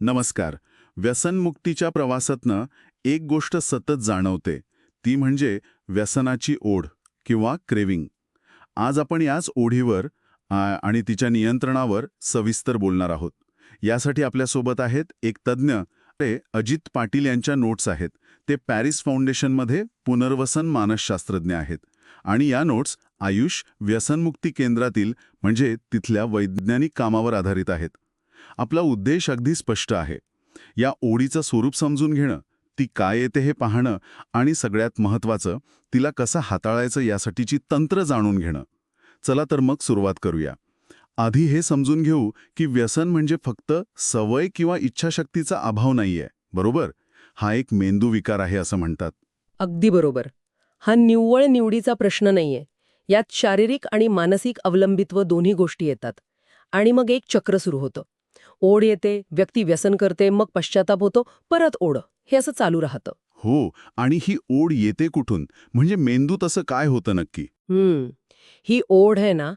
नमस्कार. व्यसनमुक्तीच्या प्रवासातनं एक गोष्ट सतत जाणवते. ती म्हणजे व्यसनाची ओढ किंवा क्रेविंग. आज आपण याच ओढीवर आणि तिच्या नियंत्रणावर सविस्तर बोलणार आहोत. यासाठी आपल्यासोबत आहेत एक तज्ज्ञ ते अजित पाटील यांच्या नोट्स आहेत. ते पॅरिस फाउंडेशनमध्ये पुनर्वसन मानसशास्त्रज्ञ आहेत. आणि या नोट्स आयुष व्यसनमुक्ती केंद्रातील म्हणजे तिथल्या वैज्ञानिक कामावर आधारित आहेत. आपला उद्देश अगदी स्पष्ट आहे. या ओढीचं स्वरूप समजून घेणं ती काय येते हे पाहणं आणि सगळ्यात महत्त्वाचं तिला कसं हाताळायचं यासाठीची तंत्र जाणून घेणं. चला तर मग सुरुवात करूया. आधी हे समजून घेऊ की व्यसन म्हणजे फक्त सवय किंवा इच्छाशक्तीचा अभाव नाहीये बरोबर? हा एक मेंदू विकार आहे असं म्हणतात. अगदी बरोबर. हा निव्वळ निवडीचा प्रश्न नाहीये. यात शारीरिक आणि मानसिक अवलंबित्व दोन्ही गोष्टी येतात. आणि मग एक चक्र सुरू होतं. ओढ येते व्यक्ती व्यसन करते मग पश्चाताप होतो परत ओढ. हे असं चालू राहतं. हो आणि ही ओढ येते कुठून? म्हणजे मेंदू तसं काय होतं नक्की? हम्म. ही ओढ आहे ना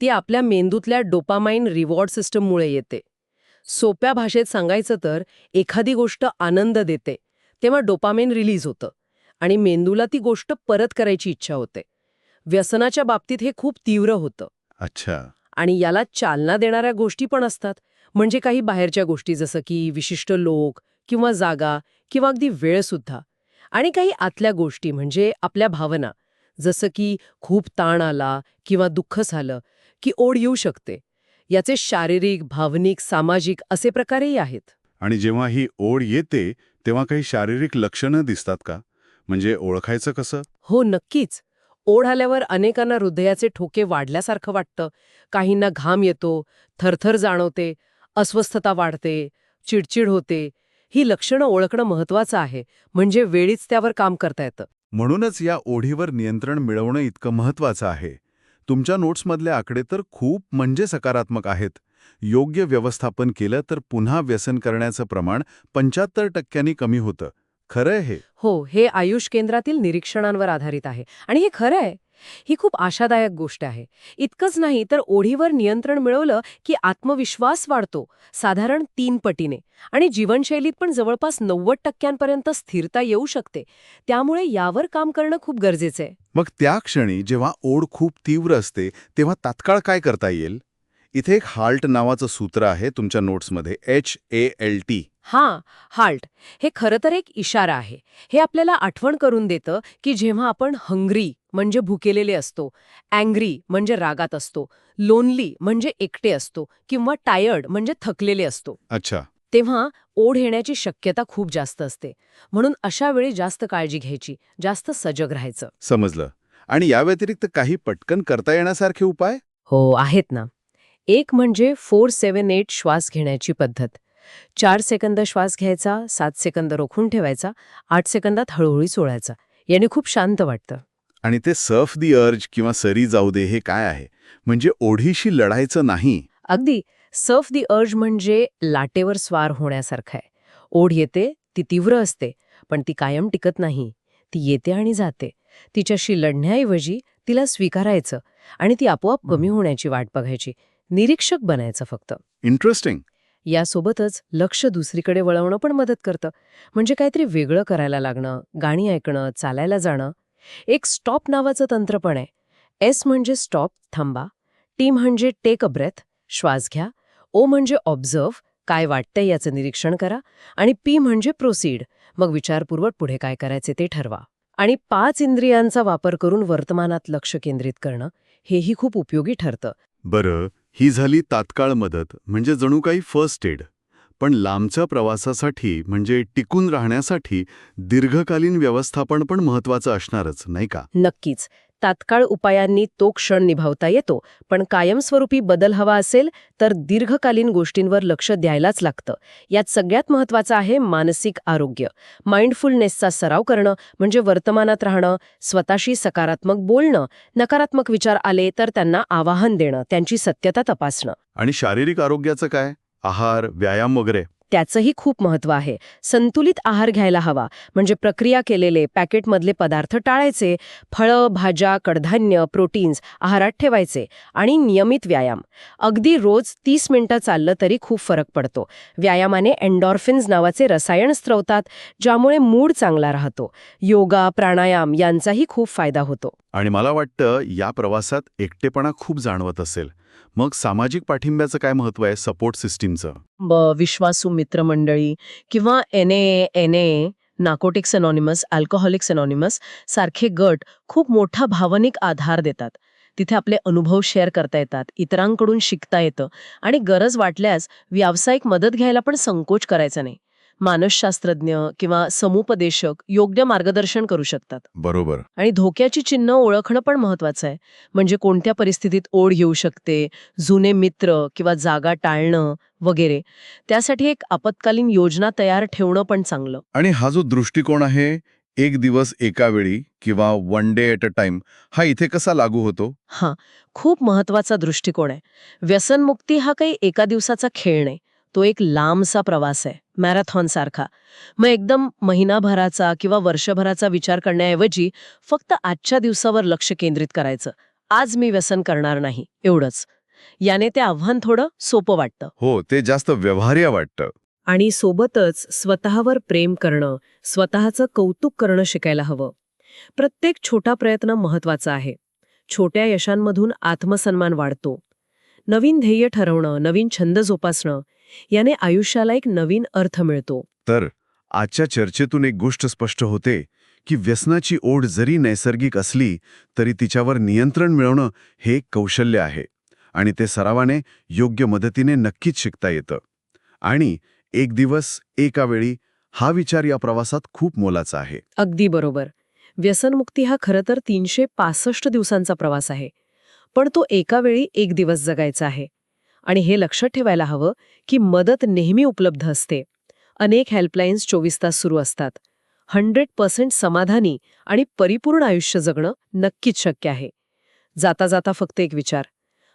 ती आपल्या मेंदूतल्या डोपामाइन रिवॉर्ड सिस्टममुळे येते. सोप्या भाषेत सांगायचं तर एखादी गोष्ट आनंद देते तेव्हा डोपामाइन रिलीज होतं आणि मेंदूला ती गोष्ट परत करायची इच्छा होते. व्यसनाच्या बाबतीत हे खूप तीव्र होतं. अच्छा. आणि याला चालना देणाऱ्या गोष्टी पण असतात. म्हणजे काही बाहेरच्या गोष्टी जसं की विशिष्ट लोक किंवा जागा किंवा अगदी वेळ सुद्धा. आणि काही आतल्या गोष्टी म्हणजे आपल्या भावना. जसं की खूप ताण आला किंवा दुःख झालं की ओढ येऊ शकते. याचे शारीरिक भावनिक सामाजिक असे प्रकारही आहेत. आणि जेव्हा ही ओढ येते तेव्हा काही शारीरिक लक्षणं दिसतात का? म्हणजे ओळखायचं कसं? हो नक्कीच. ओढ आल्यावर अनेकांना हृदयाचे ठोके वाढल्यासारखं वाटतं. काहींना घाम येतो थरथर जाणवते अस्वस्थता वाढते चिडचिड होते ही लक्षणं ओळखणं महत्वाचं आहे. म्हणजे वेळीच त्यावर काम करता येतं. म्हणूनच या ओढीवर नियंत्रण मिळवणं इतकं महत्वाचं आहे. तुमच्या नोट्समधले आकडे तर खूप म्हणजे सकारात्मक आहेत. योग्य व्यवस्थापन केलं तर पुन्हा व्यसन करण्याचं प्रमाण पंच्याहत्तर टक्क्यांनी कमी होतं. खरंय हे. हो हे आयुष केंद्रातील निरीक्षणांवर आधारित आहे. आणि हे खरं आहे. ही खूप आशादायक गोष्ट आहे. इतकंच नाही तर ओढीवर नियंत्रण मिळवलं की आत्मविश्वास वाढतो साधारण तीन पटीने. आणि जीवनशैलीत पण जवळपास नव्वद टक्क्यांपर्यंत स्थिरता येऊ शकते. त्यामुळे यावर काम करणं खूप गरजेचं आहे. मग त्या क्षणी जेव्हा ओढ खूप तीव्र असते तेव्हा तात्काळ काय करता येईल? इथे एक हाल्ट नावाचं सूत्र आहे तुमच्या नोट्समध्ये एच ए एल टी. हां हाल्ट. हे खरं तर एक इशारा आहे. हे आपल्याला आठवण करून देतं की जेव्हा आपण हंग्री म्हणजे भुकेलेले असतो अँग्री म्हणजे रागात असतो लोनली म्हणजे एकटे असतो किंवा टायर्ड म्हणजे थकलेले असतो. अच्छा. तेव्हा ओढ येण्याची शक्यता खूप जास्त असते. म्हणून अशा वेळी जास्त काळजी घ्यायची जास्त सजग राहायचं. समजलं. आणि या व्यतिरिक्त काही पटकन करता येण्यासारखे उपाय? हो आहेत ना. एक म्हणजे फोर सेवन एट श्वास घेण्याची पद्धत. चार सेकंद श्वास घ्यायचा सात सेकंद रोखून ठेवायचा आठ सेकंदात हळूहळू सोडायचा. याने खूप शांत वाटतं. आणि ते सर्फ दी अर्ज किंवा सरी जाऊ दे हे काय आहे? म्हणजे ओढीशी लढायचं नाही. अगदी. सर्फ दी अर्ज म्हणजे लाटेवर स्वार होण्यासारखं आहे. ओढ येते ती तीव्र असते पण ती कायम टिकत नाही. ती येते आणि जाते. तिच्याशी लढण्याऐवजी तिला स्वीकारायचं आणि ती आपोआप कमी होण्याची वाट बघायची. निरीक्षक बनायचं फक्त. इंटरेस्टिंग. यासोबतच लक्ष दुसरीकडे वळवणं पण मदत करतं. म्हणजे काहीतरी वेगळं करायला लागणं गाणी ऐकणं चालायला जाणं एक स्टॉप नावाचं तंत्र पण आहे. एस म्हणजे स्टॉप थांबा. टी म्हणजे टेक अ ब्रेथ श्वास घ्या. ओ म्हणजे ऑब्झर्व काय वाटतंय याचं निरीक्षण करा. आणि पी म्हणजे प्रोसीड मग विचारपूर्वक पुढे काय करायचे ते ठरवा. आणि पाच इंद्रियांचा वापर करून वर्तमानात लक्ष केंद्रित करणं हेही खूप उपयोगी ठरतं. बरं ही झाली तात्काळ मदत म्हणजे जणू काही फर्स्ट एड पण लांबच्या प्रवासासाठी म्हणजे टिकून राहण्यासाठी दीर्घकालीन व्यवस्थापन पण महत्वाचं असणारच नाही का? नक्कीच. तात्काळ उपायांनी तो क्षण निभावता येतो पण कायमस्वरूपी बदल हवा असेल तर दीर्घकालीन गोष्टींवर लक्ष द्यायलाच लागतं. यात सगळ्यात महत्वाचं आहे मानसिक आरोग्य. माइंडफुलनेसचा सराव करणं म्हणजे वर्तमानात राहणं स्वतःशी सकारात्मक बोलणं नकारात्मक विचार आले तर त्यांना आवाहन देणं त्यांची सत्यता तपासणं. आणि शारीरिक आरोग्याचं काय? आहार व्यायाम वगैरे. त्याचंही खूप महत्त्व आहे. संतुलित आहार घ्यायला हवा. म्हणजे प्रक्रिया केलेले पॅकेटमधले पदार्थ टाळायचे फळं भाज्या कडधान्य प्रोटीन्स आहारात ठेवायचे आणि नियमित व्यायाम. अगदी रोज तीस मिनिटं चाललं तरी खूप फरक पडतो. व्यायामाने एन्डॉर्फिन्स नावाचे रसायन स्त्रवतात ज्यामुळे मूड चांगला राहतो. योगा प्राणायाम यांचाही खूप फायदा होतो. आणि मला वाटतं या प्रवासात एकटेपणा खूप जाणवत असेल. मग सामाजिक पाठिंब्याचं काय महत्त्व आहे सपोर्ट सिस्टीमचं विश्वासू मित्रमंडळी किंवा N A N A narcotics anonymous alcoholics anonymous सारखे गट खूप मोठा भावनिक आधार देतात. तिथे आपले अनुभव शेअर करता येतात इतरांकडून शिकता येतं आणि गरज वाटल्यास व्यावसायिक मदत घ्यायला पण संकोच करायचा नाही. मानसशास्त्रज्ञ किंवा समुपदेशक योग्य मार्गदर्शन करू शकतात. बरोबर. आणि धोक्याची चिन्ह ओळखणं पण महत्वाचं आहे. म्हणजे कोणत्या परिस्थितीत ओढ येऊ शकते जुने मित्र किंवा जागा टाळणं वगैरे. त्यासाठी एक आपत्कालीन योजना तयार ठेवणं पण चांगलं. आणि हा जो दृष्टिकोन आहे एक दिवस एका वेळी किंवा one day at a time हा इथे कसा लागू होतो? हां खूप महत्त्वाचा दृष्टिकोन आहे. व्यसनमुक्ती हा काही एका दिवसाचा खेळ नाही. तो एक लांबसा प्रवास आहे मॅरेथॉन सारखा मग एकदम महिनाभराचा किंवा वर्षभराचा विचार करण्याऐवजी फक्त आजच्या दिवसावर लक्ष केंद्रित करायचं. आज मी व्यसन करणार नाही एवढंच. याने ते आव्हान थोडं सोपं वाटतं. हो ते जास्त व्यवहार्य वाटतं. आणि सोबतच स्वतःवर प्रेम करणं स्वतःचं कौतुक करणं शिकायला हवं. प्रत्येक छोटा प्रयत्न महत्त्वाचा आहे. छोट्या यशांमधून आत्मसन्मान वाढतो. नवीन ध्येय ठरवणं नवीन छंद जोपासणं याने आयुष्याला एक नवीन अर्थ मिळतो. तर आजच्या चर्चेतून एक गोष्ट स्पष्ट होते की व्यसनाची ओढ जरी नैसर्गिक असली तरी तिच्यावर नियंत्रण मिळवणं हे एक कौशल्य आहे आणि ते सरावाने योग्य मदतीने नक्कीच शिकता येतं. आणि एक दिवस एका वेळी हा विचार या प्रवासात खूप मोलाचा आहे. अगदी बरोबर. व्यसनमुक्ती हा खरं तर तीनशे पासष्ट दिवसांचा प्रवास आहे. पण तो एका वेळी एक दिवस जगायचा आहे. आणि हे लक्षात ठेवायला हवं की मदत नेहमी उपलब्ध असते. अनेक हेल्पलाईन्स चोवीस तास सुरू असतात. हंड्रेड पर्सेंट समाधानी आणि परिपूर्ण आयुष्य जगणं नक्कीच शक्य आहे. जाता जाता फक्त एक विचार.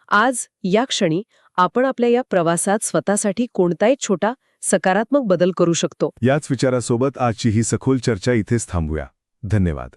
आज या क्षणी आपण आपल्या या प्रवासात स्वतःसाठी कोणताही छोटा सकारात्मक बदल करू शकतो. याच विचारासोबत आजची ही सखोल चर्चा इथेच थांबूया. धन्यवाद.